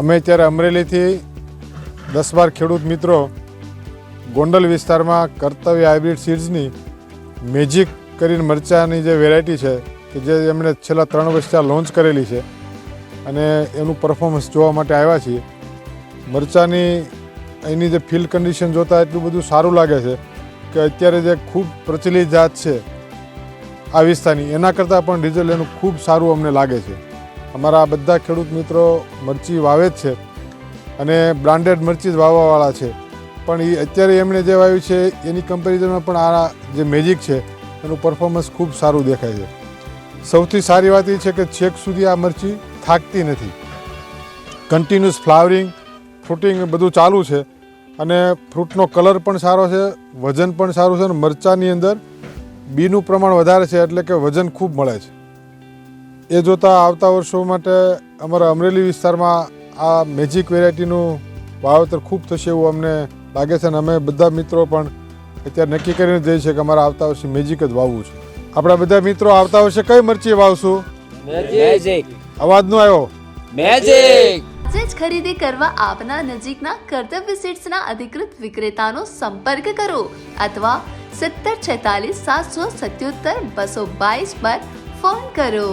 અમે અત્યારે અમરેલીથી દસ બાર ખેડૂત મિત્રો ગોંડલ વિસ્તારમાં કર્તવ્ય હાઇબ્રિડ સીડ્સની મેજિક કરીને મરચાની જે વેરાયટી છે, કે જે એમણે છેલ્લા ત્રણ વર્ષથી લોન્ચ કરેલી છે અને એનું પરફોર્મન્સ જોવા માટે આવ્યા છીએ. મરચાની એની જે ફિલ્ડ કન્ડિશન જોતાં એટલું બધું સારું લાગે છે કે અત્યારે જે ખૂબ પ્રચલિત જાત છે આ વિસ્તારની, એના કરતાં પણ રિઝલ્ટ એનું ખૂબ સારું અમને લાગે છે. અમારા બધા ખેડૂત મિત્રો મરચી વાવે જ છે અને બ્રાન્ડેડ મરચી જ વાવવાવાળા છે. પણ એ અત્યારે એમણે જે વાવ્યું છે, એની કમ્પેરિઝનમાં પણ આ જે મેજિક છે, એનું પરફોર્મન્સ ખૂબ સારું દેખાય છે. સૌથી સારી વાત એ છે કે છેક સુધી આ મરચી થાકતી નથી. કન્ટિન્યુઅસ ફ્લાવરિંગ ફ્રૂટિંગ બધું ચાલુ છે અને ફ્રૂટનો કલર પણ સારો છે, વજન પણ સારું છે અને મરચાની અંદર બીનું પ્રમાણ વધારે છે એટલે કે વજન ખૂબ મળે છે. એ જોતાં આવતા વર્ષો માટે અમારા અમરેલી વિસ્તારમાં આ મેજિક વેરાયટીનું વાવેતર ખૂબ થશે એવું અમને લાગે છે અને અમે બધા મિત્રો પણ અત્યારે નક્કી કરીને જઈએ છીએ કે અમારે આવતા વર્ષે મેજિક જ વાવવું છે. આપણા બધા મિત્રો આવતા વર્ષે કઈ મરચી વાવશું? મેજિક અવાજ નો આવ્યો. મેજિક જ ખરીદી કરવા આપના નજીકના કર્તવ્ય સીટ્સના અધિકૃત વિક્રેતાનો સંપર્ક કરો અથવા સત્તર છેતાલીસ સાતસો સત્યોતર બસો બાવીસ પર ફોન કરો.